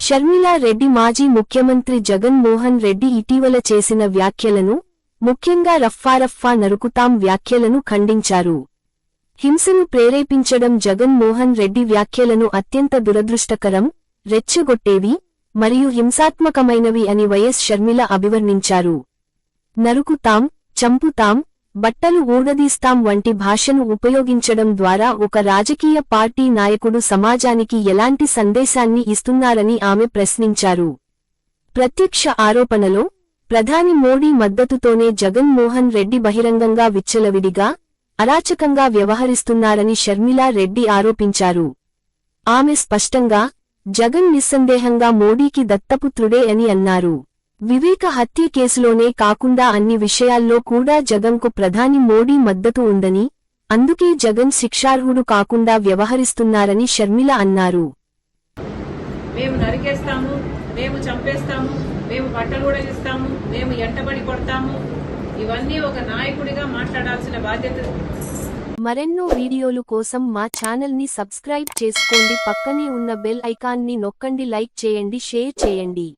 షర్మిలా రెడ్డి మాజీ ముఖ్యమంత్రి జగన్ మోహన్ రెడ్డి ఇటీవల చేసిన వ్యాఖ్యలను ముఖ్యంగా రఫ్ఫారఫ్ఫా నరుకుతాం వ్యాఖ్యలను ఖండించారు. హింసను ప్రేరేపించడం జగన్ మోహన్ రెడ్డి వ్యాఖ్యలను అత్యంత దురదృష్టకరం రెచ్చగొట్టేవి మరియు హింసాత్మకమైనవి అని వైఎస్ షర్మిల అభివర్ణించారు. నరుకుతాం చంపుతాం బట్టలు ఊడదీస్తాం వంటి భాషను ఉపయోగించడం ద్వారా ఒక రాజకీయ పార్టీ నాయకుడు సమాజానికి ఎలాంటి సందేశాన్ని ఇస్తున్నారని ఆమె ప్రశ్నించారు. ప్రత్యక్ష ఆరోపణలో ప్రధాని మోడీ మద్దతుతోనే జగన్ మోహన్ రెడ్డి బహిరంగంగా విచ్చలవిడిగా అరాచకంగా వ్యవహరిస్తున్నారని షర్మిలా రెడ్డి ఆరోపించారు. ఆమె స్పష్టంగా జగన్ నిస్సందేహంగా మోడీకి దత్తపుత్రుడే అని అన్నారు. వివేక హత్య కేసులోనే కాకుండా అన్ని విషయాల్లో కూడా జగన్కు ప్రధాని మోడీ మద్దతు ఉందని అందుకే జగన్ శిక్షార్హుడు కాకుండా వ్యవహరిస్తున్నారని షర్మిల అన్నారు. మేము నరికేస్తాము మేము చంపేస్తాము మేము బట్టలు కూడా ఇస్తాము మేము ఎంటబడి కొడతాము. ఇవన్నీ ఒక నాయకుడిగా మాట్లాడాల్సిన బాధ్యత. మరెన్నో వీడియోలు కోసం మా ఛానల్ని సబ్స్క్రైబ్ చేసుకోండి. పక్కనే ఉన్న బెల్ ఐకాన్ని నొక్కండి లైక్ చేయండి షేర్ చేయండి.